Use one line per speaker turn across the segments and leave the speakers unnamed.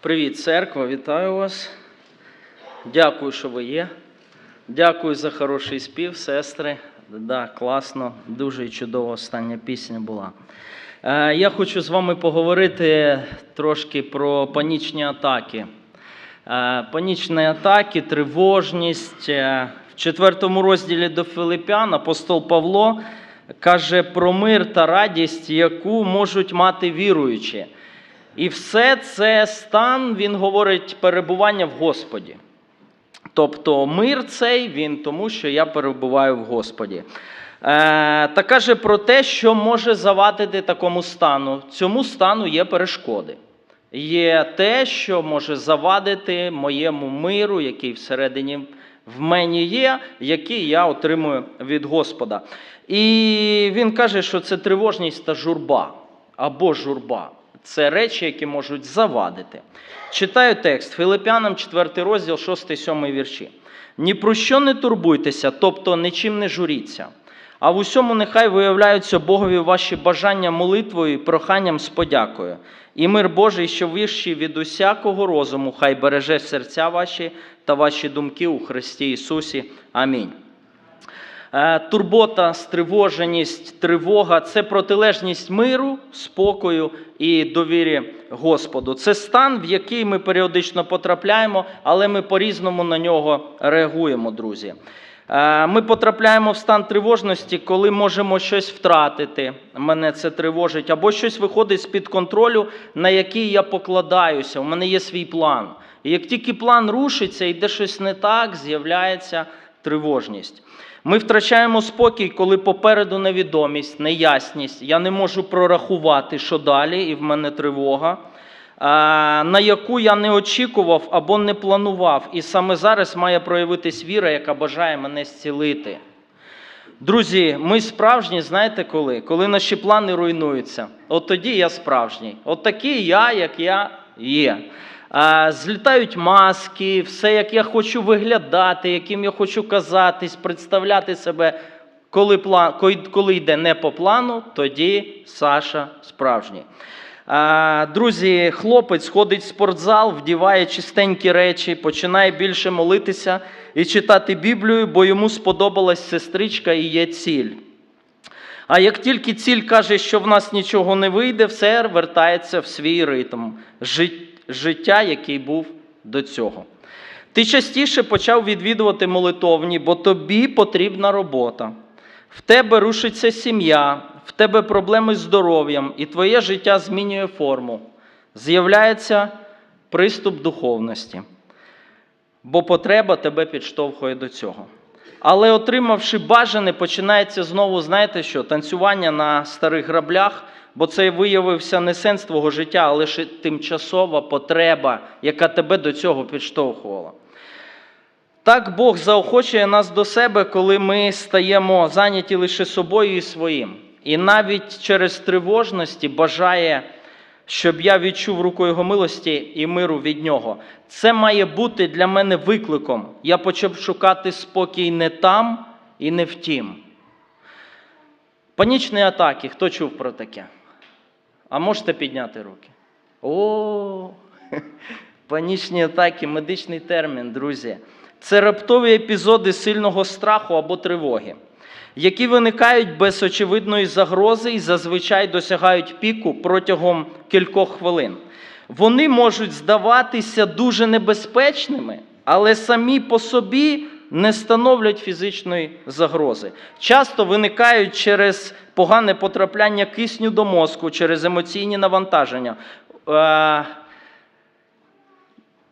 Привіт, церква, вітаю вас. Дякую, що ви є. Дякую за хороший спів, сестри. Да, класно, дуже чудова остання пісня була. Е, я хочу з вами поговорити трошки про панічні атаки. Е, панічні атаки, тривожність. Е, В четвертому розділі до Филипян апостол Павло каже про мир та радість, яку можуть мати віруючі. І все це стан, він говорить, перебування в Господі. Тобто мир цей він тому, що я перебуваю в Господі. Е, та каже про те, що може завадити такому стану. Цьому стану є перешкоди. Є те, що може завадити моєму миру, який всередині в мені є, який я отримую від Господа. І він каже, що це тривожність та журба або журба. Це речі, які можуть завадити. Читаю текст Филипянам, 4 розділ, 6-7 вірші. Ні про що не турбуйтеся, тобто нічим не журіться. А в усьому нехай виявляються Богові ваші бажання молитвою і проханням з подякою. І мир Божий, що вищий від усякого розуму, хай береже серця ваші та ваші думки у Христі Ісусі. Амінь. Е, Турбота, стривоженість, тривога це протилежність миру, спокою і довірі Господу. Це стан, в який ми періодично потрапляємо, але ми по-різному на нього реагуємо, друзі. Е, Ми потрапляємо в стан тривожності, коли можемо щось втратити. Мене це тривожить, або щось виходить з-під контролю, на який я покладаюся. У мене є свій план. І як тільки план рушиться, йде щось не так, з'являється тривожність. Ми втрачаємо спокій, коли попереду невідомість, неясність. Я не можу прорахувати, що далі, і в мене тривога, на яку я не очікував або не планував. І саме зараз має проявитись віра, яка бажає мене зцілити. Друзі, ми справжні, знаєте коли? Коли наші плани руйнуються. От тоді я справжній. От такий я, як я є. Злітають маски, все, як я хочу виглядати, яким я хочу казатись, представляти себе. Коли, план, коли- йде не по плану, тоді Саша справжній. Друзі, хлопець ходить в спортзал, вдіває чистенькі речі, починає більше молитися і читати Біблію, бо йому сподобалась сестричка і є ціль. А як тільки ціль каже, що в нас нічого не вийде, все вертається в свій ритм жит- життя, який був до цього. Ти частіше почав відвідувати молитовні, бо тобі потрібна робота. В тебе рушиться сім'я, в тебе проблеми з здоров'ям, і твоє життя змінює форму. З'являється приступ духовності, бо потреба тебе підштовхує до цього. Але отримавши бажане, починається знову, знаєте що, танцювання на старих граблях, бо це виявився не сенс твого життя, а лише тимчасова потреба, яка тебе до цього підштовхувала. Так Бог заохочує нас до себе, коли ми стаємо зайняті лише собою і своїм. І навіть через тривожності бажає, щоб я відчув руку Його милості і миру від нього. Це має бути для мене викликом. Я почав шукати спокій не там і не в тім. Панічні атаки. Хто чув про таке? А можете підняти руки? О, панічні атаки, медичний термін, друзі. Це раптові епізоди сильного страху або тривоги, які виникають без очевидної загрози і зазвичай досягають піку протягом кількох хвилин. Вони можуть здаватися дуже небезпечними, але самі по собі не становлять фізичної загрози. Часто виникають через погане потрапляння кисню до мозку, через емоційні навантаження.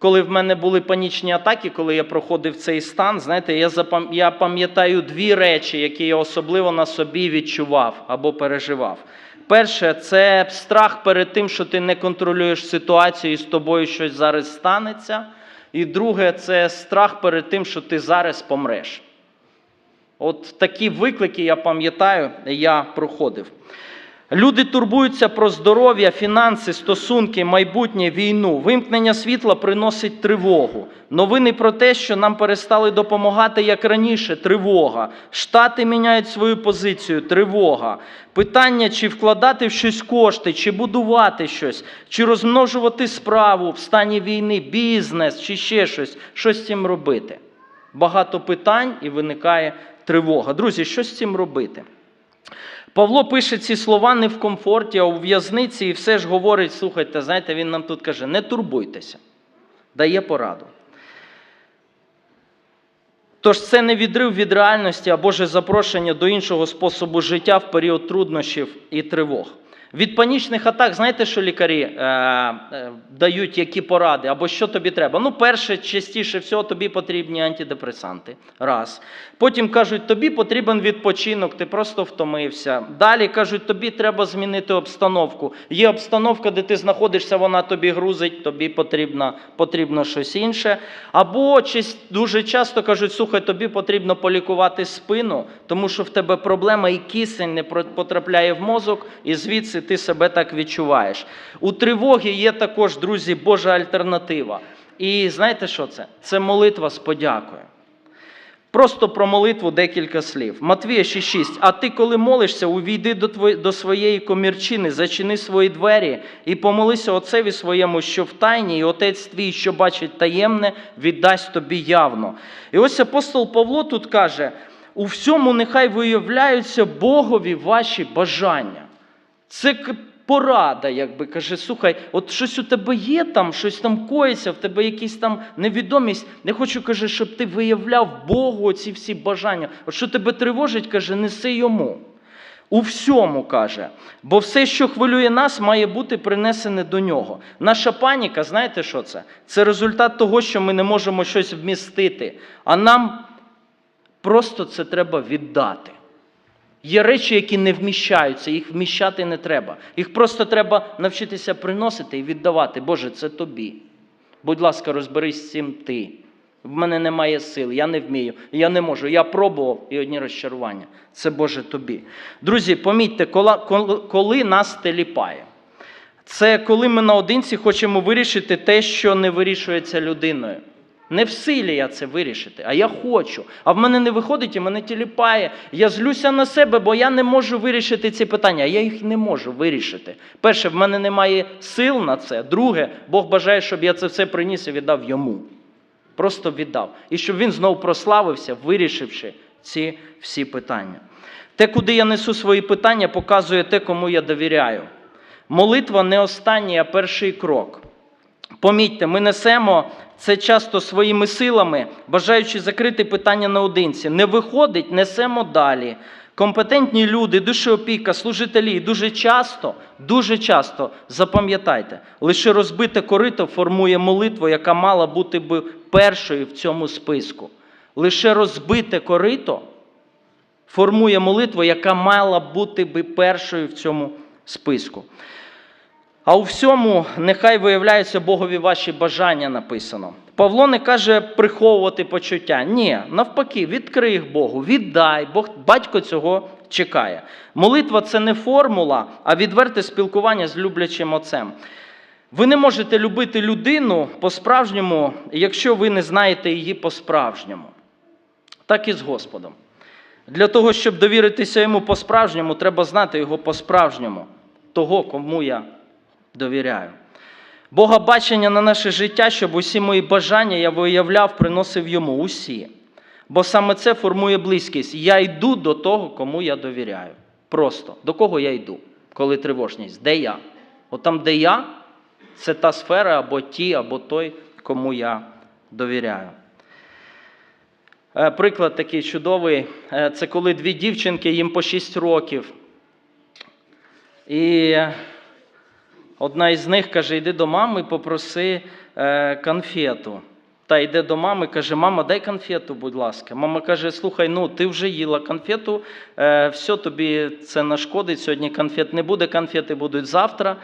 Коли в мене були панічні атаки, коли я проходив цей стан, знаєте, я запам... я пам'ятаю дві речі, які я особливо на собі відчував або переживав. Перше, це страх перед тим, що ти не контролюєш ситуацію і з тобою щось зараз станеться. І друге, це страх перед тим, що ти зараз помреш. От такі виклики, я пам'ятаю, я проходив. Люди турбуються про здоров'я, фінанси, стосунки, майбутнє, війну. Вимкнення світла приносить тривогу. Новини про те, що нам перестали допомагати як раніше, тривога. Штати міняють свою позицію, тривога. Питання, чи вкладати в щось кошти, чи будувати щось, чи розмножувати справу в стані війни, бізнес, чи ще щось, що з цим робити. Багато питань і виникає тривога. Друзі, що з цим робити? Павло пише ці слова не в комфорті, а у в'язниці, і все ж говорить: слухайте, знаєте, він нам тут каже: не турбуйтеся, дає пораду. Тож це не відрив від реальності, а Боже запрошення до іншого способу життя в період труднощів і тривог. Від панічних атак, знаєте, що лікарі е, е, дають які поради, або що тобі треба? Ну, перше, частіше всього, тобі потрібні антидепресанти. Раз. Потім кажуть, тобі потрібен відпочинок, ти просто втомився. Далі кажуть, тобі треба змінити обстановку. Є обстановка, де ти знаходишся, вона тобі грузить, тобі потрібно, потрібно щось інше. Або дуже часто кажуть, слухай, тобі потрібно полікувати спину, тому що в тебе проблема і кисень не потрапляє в мозок, і звідси ти себе так відчуваєш. У тривоги є також, друзі, Божа альтернатива. І знаєте що це? Це молитва з подякою. Просто про молитву декілька слів. Матвія 6,6. А ти, коли молишся, увійди до, твої, до своєї комірчини, зачини свої двері і помолися отцеві своєму, що в тайні, і отець твій, що бачить таємне, віддасть тобі явно. І ось апостол Павло тут каже: у всьому нехай виявляються Богові ваші бажання. Це порада, якби каже, слухай, от щось у тебе є там, щось там коїться, в тебе якісь там невідомість. Не хочу, каже, щоб ти виявляв Богу ці всі бажання. От що тебе тривожить, каже, неси йому. У всьому каже, бо все, що хвилює нас, має бути принесене до нього. Наша паніка, знаєте що це? Це результат того, що ми не можемо щось вмістити. А нам просто це треба віддати. Є речі, які не вміщаються, їх вміщати не треба. Їх просто треба навчитися приносити і віддавати. Боже, це тобі. Будь ласка, розберись з цим ти. В мене немає сил, я не вмію, я не можу. Я пробував і одні розчарування. Це Боже тобі. Друзі, помітьте, коли, нас теліпає. Це коли ми наодинці хочемо вирішити те, що не вирішується людиною. Не в силі я це вирішити, а я хочу. А в мене не виходить і мене тіліпає. Я злюся на себе, бо я не можу вирішити ці питання. Я їх не можу вирішити. Перше, в мене немає сил на це. Друге, Бог бажає, щоб я це все приніс і віддав йому. Просто віддав. І щоб він знов прославився, вирішивши ці всі питання. Те, куди я несу свої питання, показує те, кому я довіряю. Молитва не останній, а перший крок. Помітьте, ми несемо це часто своїми силами, бажаючи закрити питання наодинці. Не виходить, несемо далі. Компетентні люди, душеопіка, служителі дуже часто, дуже часто запам'ятайте, лише розбите корито формує молитву, яка мала бути би першою в цьому списку. Лише розбите корито формує молитву, яка мала бути би першою в цьому списку. А у всьому нехай виявляються Богові ваші бажання написано. Павло не каже приховувати почуття. Ні, навпаки, відкрий їх Богу, віддай. Бог, батько цього чекає. Молитва це не формула, а відверте спілкування з люблячим отцем. Ви не можете любити людину по-справжньому, якщо ви не знаєте її по-справжньому. Так і з Господом. Для того, щоб довіритися йому по-справжньому, треба знати його по-справжньому, того, кому я довіряю. Бога бачення на наше життя, щоб усі мої бажання я виявляв, приносив йому усі. Бо саме це формує близькість. Я йду до того, кому я довіряю. Просто до кого я йду, коли тривожність? Де я? От там, де я, це та сфера або ті, або той, кому я довіряю. Е, Приклад такий чудовий. Е, Це коли дві дівчинки, їм по 6 років. І одна із них каже: йди до мами, попроси е, конфету. Та йде до мами, каже: Мама, дай конфету, будь ласка. Мама каже: Слухай, ну ти вже їла конфету, е, все тобі це нашкодить. Сьогодні конфет не буде, конфети будуть завтра.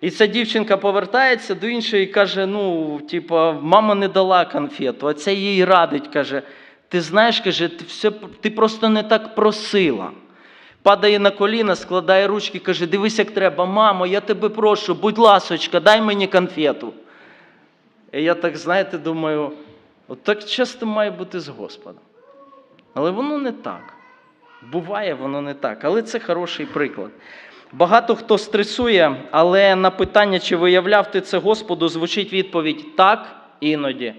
І ця дівчинка повертається до іншої і каже: ну, типа, мама не дала конфету, а ця їй радить, каже: ти знаєш, каже, ти, все, ти просто не так просила. Падає на коліна, складає ручки, каже: Дивись, як треба, мамо, я тебе прошу, будь ласочка, дай мені конфету. І я так, знаєте, думаю, от так часто має бути з Господом. Але воно не так. Буває, воно не так. Але це хороший приклад. Багато хто стресує, але на питання, чи виявляв ти це Господу, звучить відповідь так іноді.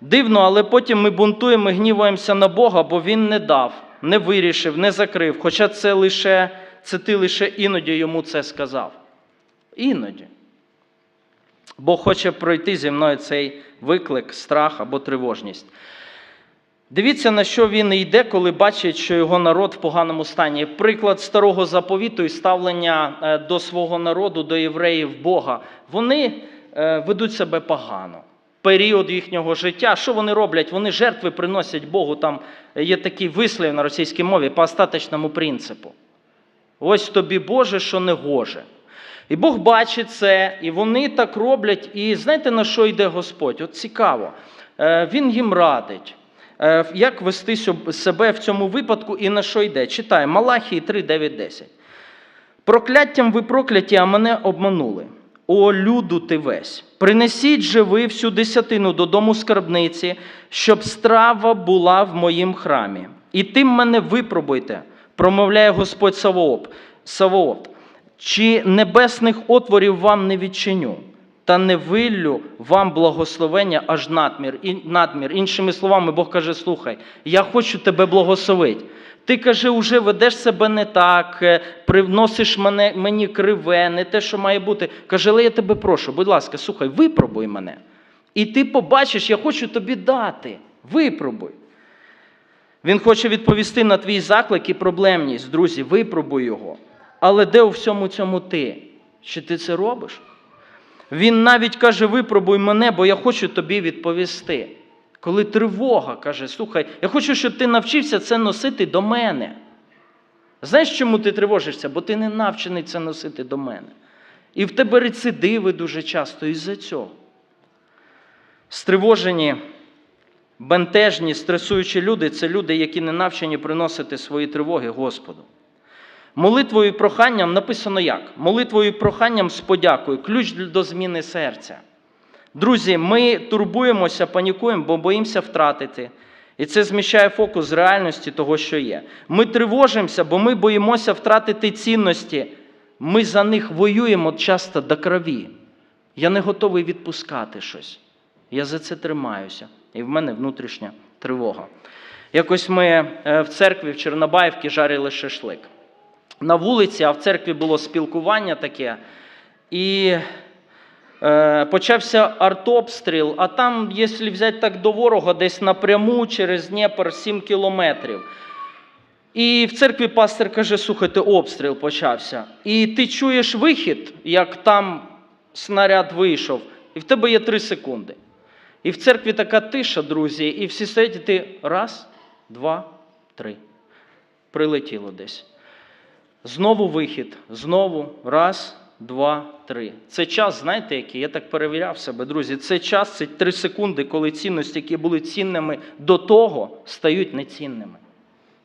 Дивно, але потім ми бунтуємо і гніваємося на Бога, бо Він не дав, не вирішив, не закрив. Хоча це лише це ти лише іноді йому це сказав. Іноді. Бог хоче пройти зі мною цей виклик, страх або тривожність. Дивіться, на що він йде, коли бачить, що його народ в поганому стані. Приклад старого заповіту і ставлення е, до свого народу, до євреїв Бога. Вони е, ведуть себе погано. Період їхнього життя. Що вони роблять? Вони жертви приносять Богу. Там є такий вислів на російській мові по остаточному принципу. Ось тобі Боже, що не гоже. І Бог бачить це, і вони так роблять. І знаєте, на що йде Господь? От цікаво. Е, Він їм радить, е, як вести себе в цьому випадку і на що йде. Читає Малахії 3, 9, 10. Прокляттям ви прокляті, а мене обманули. О, люду ти весь! Принесіть же ви всю десятину додому скарбниці, щоб страва була в моїм храмі. І тим мене випробуйте, промовляє Господь Савоот. Савоот. Чи небесних отворів вам не відчиню, та не виллю вам благословення аж надмір. І, надмір. Іншими словами, Бог каже: слухай, я хочу тебе благословити. Ти каже, уже ведеш себе не так, е, привносиш мене, мені криве, не те, що має бути. Каже, але я тебе прошу, будь ласка, слухай, випробуй мене. І ти побачиш, я хочу тобі дати. Випробуй. Він хоче відповісти на твій заклик і проблемність, друзі, випробуй його. Але де у всьому цьому ти? Чи ти це робиш? Він навіть каже: випробуй мене, бо я хочу тобі відповісти. Коли тривога каже, слухай, я хочу, щоб ти навчився це носити до мене. Знаєш, чому ти тривожишся? Бо ти не навчений це носити до мене. І в тебе рецидиви дуже часто із-за цього. Стривожені, бентежні, стресуючі люди це люди, які не навчені приносити свої тривоги Господу. Молитвою і проханням написано як? Молитвою і проханням з подякою, ключ до зміни серця. Друзі, ми турбуємося, панікуємо, бо боїмося втратити. І це зміщає фокус з реальності того, що є. Ми тривожимося, бо ми боїмося втратити цінності. Ми за них воюємо часто до крові. Я не готовий відпускати щось. Я за це тримаюся. І в мене внутрішня тривога. Якось ми е, в церкві в Чорнобаївці жарили шашлик. На вулиці, а в церкві було спілкування таке. І почався артобстріл, а там, якщо взяти так до ворога, десь напряму через Дніпр 7 кілометрів. І в церкві пастор каже: слухайте, обстріл почався. І ти чуєш вихід, як там снаряд вийшов, і в тебе є 3 секунди. І в церкві така тиша, друзі, і всі стоять, і ти раз, два, три. Прилетіло десь. Знову вихід, знову раз, два, три. Це час, знаєте, який? Я так перевіряв себе, друзі. Це час, це три секунди, коли цінності, які були цінними до того, стають нецінними.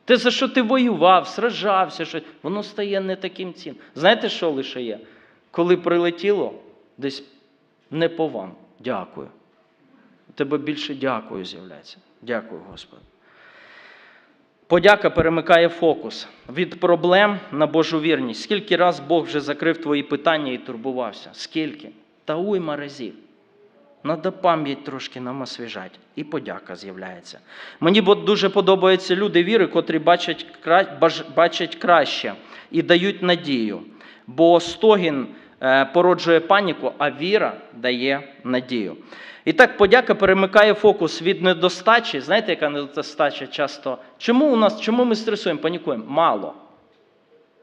Те, за що ти воював, сражався, що... воно стає не таким цінним. Знаєте, що лише є? Коли прилетіло, десь не по вам. Дякую. У тебе більше дякую з'являється. Дякую, Господи. Подяка перемикає фокус від проблем на Божу вірність. Скільки раз Бог вже закрив твої питання і турбувався? Скільки? Та уйма разів. Надо пам'ять трошки нам освіжати. І подяка з'являється. Мені дуже подобаються люди віри, котрі бачать, бачать краще і дають надію. Бо стогін е, породжує паніку, а віра дає надію. І так подяка перемикає фокус від недостачі. Знаєте, яка недостача часто? Чому у нас, чому ми стресуємо, панікуємо? Мало.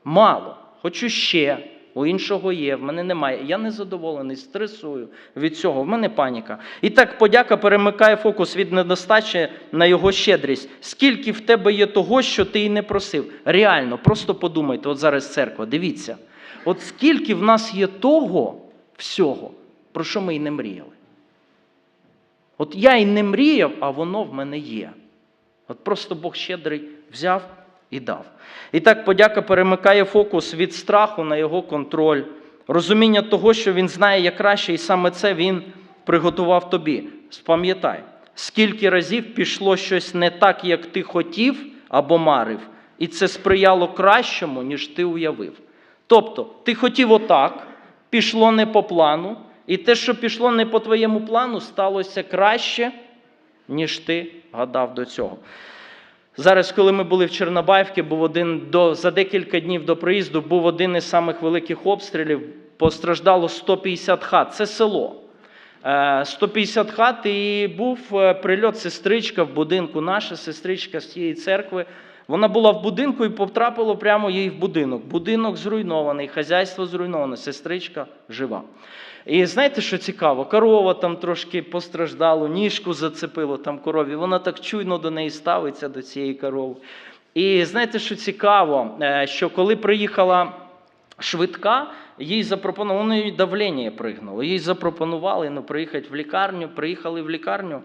Мало. Хочу ще. У іншого є, в мене немає. Я не задоволений, стресую від цього. В мене паніка. І так подяка перемикає фокус від недостачі на його щедрість. Скільки в тебе є того, що ти і не просив? Реально, просто подумайте, от зараз церква, дивіться. От скільки в нас є того всього, про що ми і не мріяли. От я і не мріяв, а воно в мене є. От просто Бог щедрий взяв і дав. І так подяка перемикає фокус від страху на його контроль, розуміння того, що він знає як краще, і саме це він приготував тобі. Спам'ятай, скільки разів пішло щось не так, як ти хотів або марив, і це сприяло кращому, ніж ти уявив. Тобто, ти хотів отак, пішло не по плану, і те, що пішло не по твоєму плану, сталося краще, ніж ти гадав до цього. Зараз, коли ми були в Чорнобаївці, був один до за декілька днів до приїзду, був один із самих великих обстрілів. Постраждало 150 хат. Це село. Е, 150 хат, і був е, прильот сестричка в будинку. Наша сестричка з цієї церкви. Вона була в будинку і потрапило прямо їй в будинок. Будинок зруйнований, хазяйство зруйноване, сестричка жива. І знаєте, що цікаво? Корова там трошки постраждала, ніжку зацепило там корові. Вона так чуйно до неї ставиться, до цієї корови. І знаєте, що цікаво, Е, що коли приїхала швидка, їй запропонували, ну, їй давлення пригнуло. Їй запропонували ну, приїхати в лікарню, приїхали в лікарню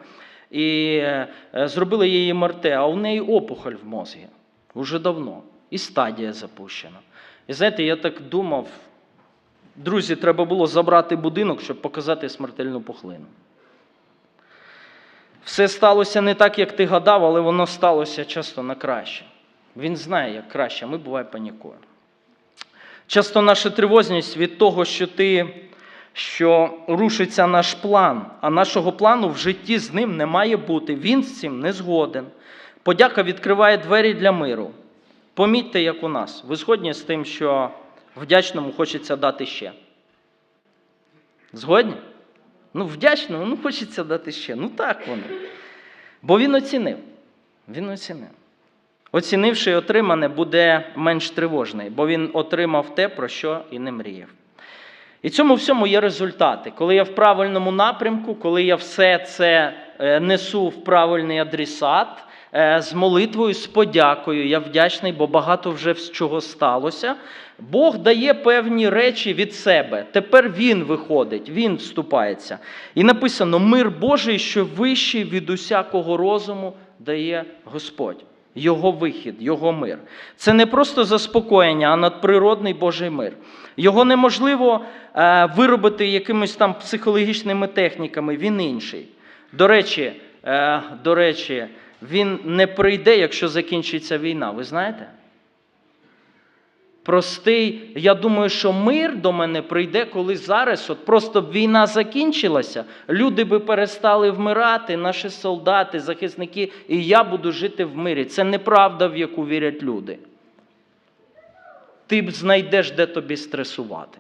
і е, зробили їй МРТ, а у неї опухоль в мозгі. Уже давно. І стадія запущена. І знаєте, я так думав, друзі, треба було забрати будинок, щоб показати смертельну пухлину. Все сталося не так, як ти гадав, але воно сталося часто на краще. Він знає, як краще, ми буває панікуємо. Часто наша тривожність від того, що ти, що рушиться наш план, а нашого плану в житті з ним не має бути. Він з цим не згоден. Подяка відкриває двері для миру. Помітьте, як у нас. Ви згодні з тим, що вдячному хочеться дати ще? Згодні? Ну, вдячному, ну хочеться дати ще. Ну так воно. Бо він оцінив. Він оцінив. Оцінивши отримане, буде менш тривожний, бо він отримав те, про що і не мріяв. І цьому всьому є результати. Коли я в правильному напрямку, коли я все це е, несу в правильний адресат, з молитвою, з подякою, я вдячний, бо багато вже з чого сталося. Бог дає певні речі від себе. Тепер Він виходить, Він вступається. І написано: мир Божий, що вищий від усякого розуму, дає Господь. Його вихід, його мир. Це не просто заспокоєння, а надприродний Божий мир. Його неможливо е, виробити якимись там психологічними техніками, він інший. До речі, е, до речі, він не прийде, якщо закінчиться війна. Ви знаєте? Простий, я думаю, що мир до мене прийде, коли зараз от просто б війна закінчилася, люди би перестали вмирати, наші солдати, захисники, і я буду жити в мирі. Це неправда, в яку вірять люди. Ти б знайдеш, де тобі стресувати.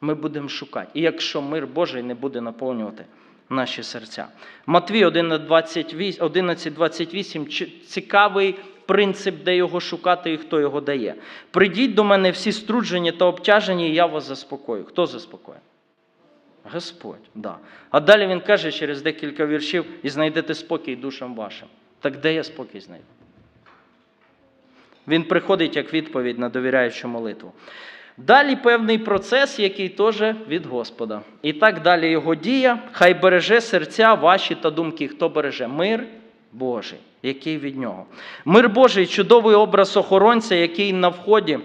Ми будемо шукати. І якщо мир Божий не буде наповнювати наші серця. Матвій 11.28 цікавий принцип, де його шукати і хто його дає. Придіть до мене всі струджені та обтяжені, і я вас заспокою. Хто заспокоює? Господь. Да. А далі він каже через декілька віршів, і знайдете спокій душам вашим. Так де я спокій знайду? Він приходить як відповідь на довіряючу молитву. Далі певний процес, який теж від Господа. І так далі його дія, хай береже серця ваші та думки. Хто береже? Мир Божий, який від нього. Мир Божий чудовий образ охоронця, який на вході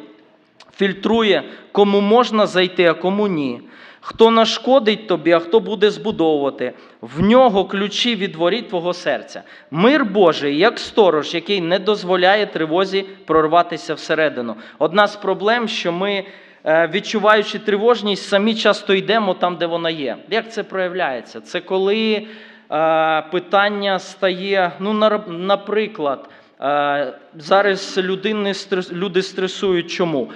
фільтрує, кому можна зайти, а кому ні. Хто нашкодить тобі, а хто буде збудовувати, в нього ключі від воріт твого серця. Мир Божий, як сторож, який не дозволяє тривозі прорватися всередину. Одна з проблем, що ми, е, відчуваючи тривожність, самі часто йдемо там, де вона є. Як це проявляється? Це коли е, питання стає, ну, наприклад, е, зараз людини, люди стресують чому?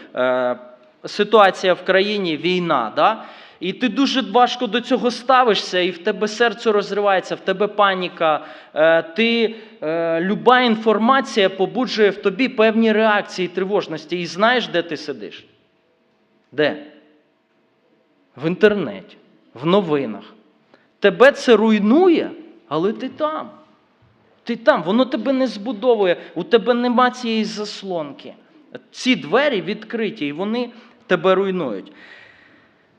Ситуація в країні, війна. Да? І ти дуже важко до цього ставишся, і в тебе серце розривається, в тебе паніка. Е, Ти, е, люба інформація побуджує в тобі певні реакції тривожності. І знаєш, де ти сидиш? Де? В інтернеті, в новинах. Тебе це руйнує, але ти там. Ти там, воно тебе не збудовує, у тебе нема цієї заслонки. Ці двері відкриті, і вони тебе руйнують.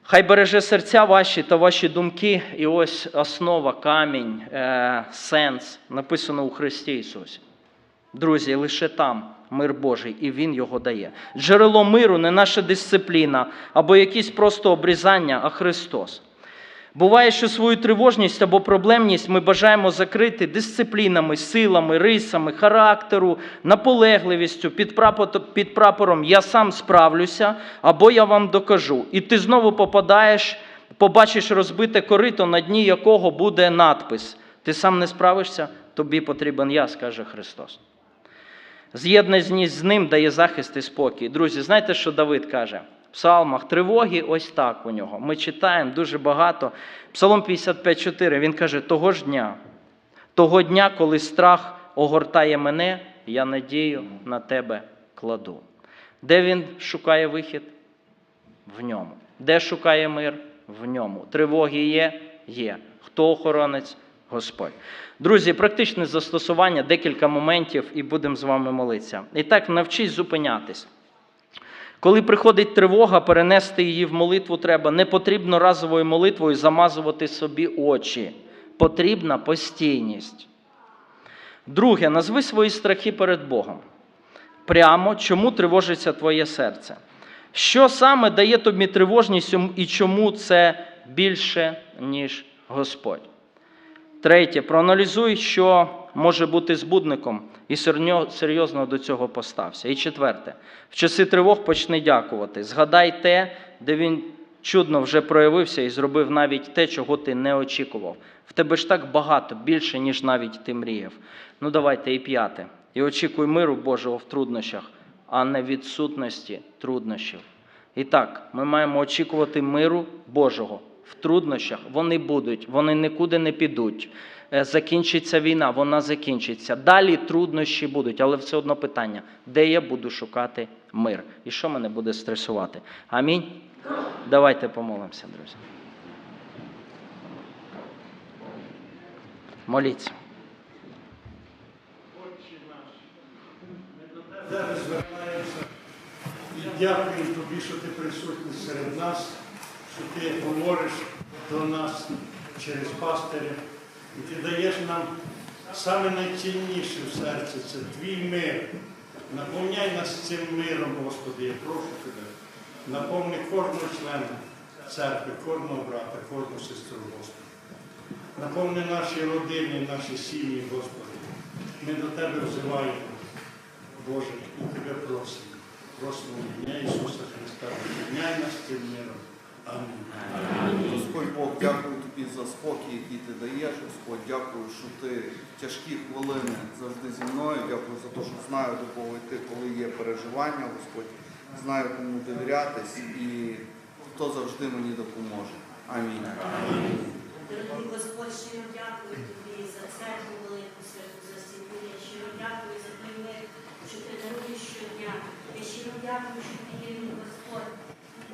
Хай береже серця ваші та ваші думки, і ось основа, камінь, е, сенс, написано у Христі Ісусі. Друзі, лише там мир Божий, і Він його дає. Джерело миру не наша дисципліна або якісь просто обрізання, а Христос. Буває, що свою тривожність або проблемність ми бажаємо закрити дисциплінами, силами, рисами, характеру, наполегливістю під, прапором Я сам справлюся або я вам докажу. І ти знову попадаєш, побачиш розбите корито, на дні якого буде надпис: Ти сам не справишся, тобі потрібен я, скаже Христос. З'єднаність з ним дає захист і спокій. Друзі, знаєте, що Давид каже? Псалмах тривоги, ось так у нього. Ми читаємо дуже багато. Псалом 55,4, він каже: того ж дня, того дня, коли страх огортає мене, я надію на тебе кладу. Де він шукає вихід? В ньому. Де шукає мир? В ньому. Тривоги є? Є. Хто охоронець? Господь. Друзі, практичне застосування, декілька моментів, і будемо з вами молитися. І так, навчись зупинятись. Коли приходить тривога, перенести її в молитву треба. Не потрібно разовою молитвою замазувати собі очі. Потрібна постійність. Друге, назви свої страхи перед Богом. Прямо, чому тривожиться твоє серце? Що саме дає тобі тривожність і чому це більше, ніж Господь? Третє, проаналізуй, що може бути збудником, і серйозно до цього постався. І четверте, в часи тривог почни дякувати. Згадай те, де він чудно вже проявився і зробив навіть те, чого ти не очікував. В тебе ж так багато, більше, ніж навіть ти мріяв. Ну давайте і п'яте. І очікуй миру Божого в труднощах, а не відсутності труднощів. І так, ми маємо очікувати миру Божого в труднощах. Вони будуть, вони нікуди не підуть. Е, Закінчиться війна, вона закінчиться. Далі труднощі будуть, але все одно питання: де я буду шукати мир? І що мене буде стресувати? Амінь. Давайте помолимося, друзі. Моліться.
Зараз звертаємося і дякую тобі, що ти присутній серед нас, що ти говориш до нас через пастиря. І ти даєш нам саме найцінніше в серці це твій мир. Наповняй нас цим миром, Господи, я прошу тебе. Наповни кожного члена церкви, кожного брата, кожну сестру, Господи. Наповни наші родини, наші сім'ї, Господи. Ми до Тебе взиваємо. Боже, і тебе просимо. Просимо ім'я Ісуса Христа. Підняй нас цим миром. Амінь.
Господь Бог, дякую тобі за спокій, який ти даєш. Господь, дякую, що ти в тяжкі хвилини завжди зі мною. Дякую за те, що знаю до кого йти, коли є переживання. Господь, знаю, кому довірятись і хто завжди мені допоможе. Амінь.
Дорогий Господь, щиро дякую тобі за церкву велику святу за стіну. Я щиро дякую за той мир, що ти даруєш щодня. Я щиро дякую, що ти є мій Господь.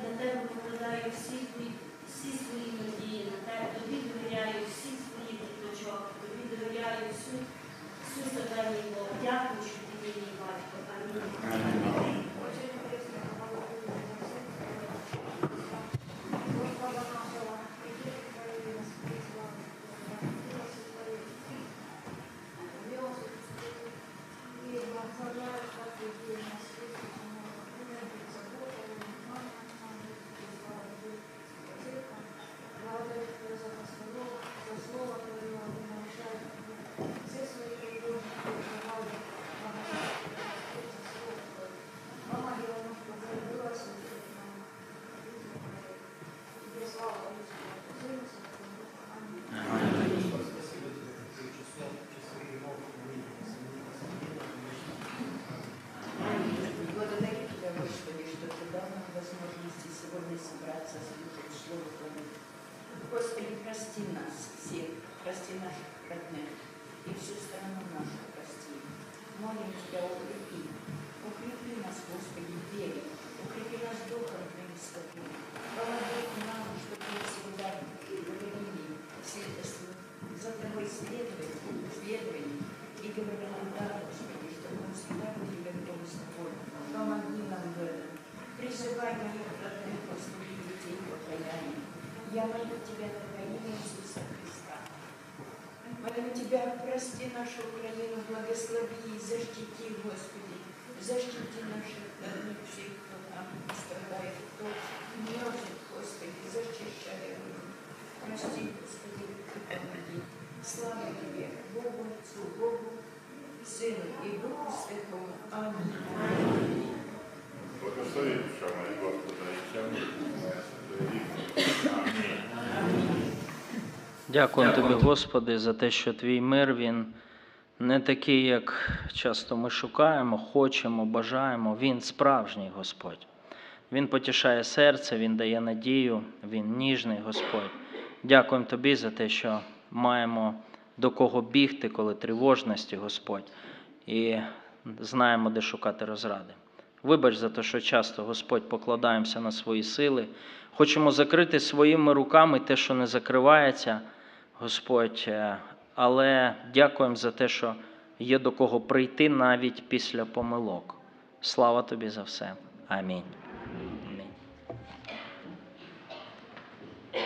На тебе покладаю всі всі свої надії, на тебе тобі довіряю всі свої діточок, тобі довіряю всю, всю себе Бог. Дякую, що ти мій батько. Амінь.
Защити, Господи. Защити наших родных, всех, кто там страдает, кто мерзнет, Господи, защищай его. Прости, Господи, и помоги. Слава Тебе, Богу Отцу, Богу, Сыну и Духу Святому. Аминь.
Благослови душа моя Господа тягни моя святої
тобі, Господи, за те, що твій мир він не такий, як часто ми шукаємо, хочемо, бажаємо. Він справжній Господь. Він потішає серце, Він дає надію, Він ніжний Господь. Дякуємо тобі за те, що маємо до кого бігти, коли тривожності, Господь, і знаємо, де шукати розради. Вибач за те, що часто, Господь, покладаємося на свої сили. Хочемо закрити своїми руками те, що не закривається, Господь. Але дякуємо за те, що є до кого прийти навіть після помилок. Слава тобі за все. Амінь.